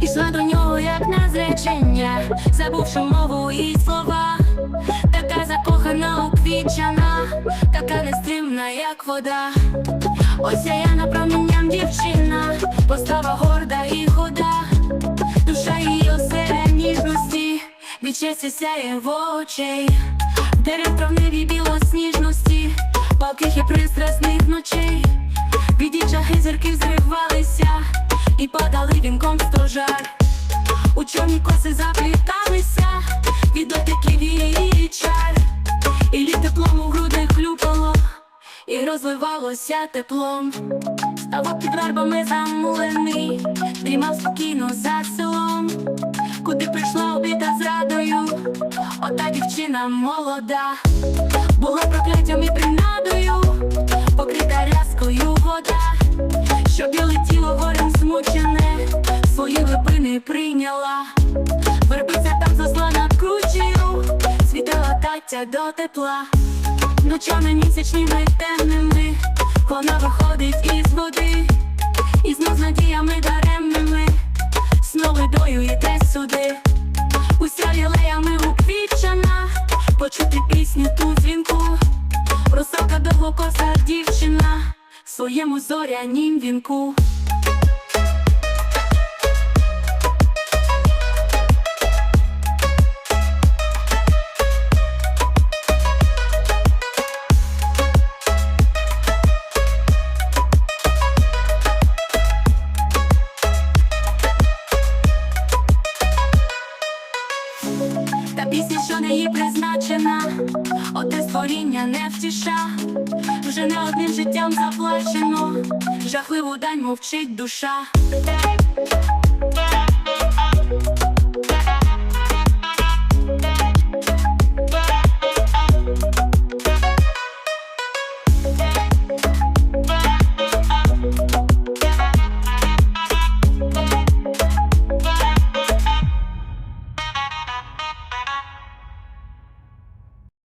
Ішла до нього, як на зречення, забувши мову і слова, така закохана уквічена, така нестримна, як вода. Осяяна промінням дівчина, постава горда і худа, душа її осеред ніжності, від щастя сяє в очей, дерев в небі і падали вінком стожар. У чорні коси запліталися від дотиків її чар, і лід теплом у грудях хлюпало, і розливалося теплом. Ставок під вербами замулений, дрімав спокійно за селом, куди прийшла обіда з радою, ота дівчина молода, була прокляттям і принадою, покрита рязкою прийняла, вербиця там засла над кручею, світила таття до тепла, ночами місячними темними, вона виходить із води, і знов з надіями даремними, знову дою йде сюди, уся єлеями уквічена, почути пісню ту дзвінку, Русалка довгокоса дівчина. В своєму зорянім вінку. Та пісня, що не їй призначена, оте створіння не втіша, вже не одним життям заплачено, жахливу дань мовчить душа.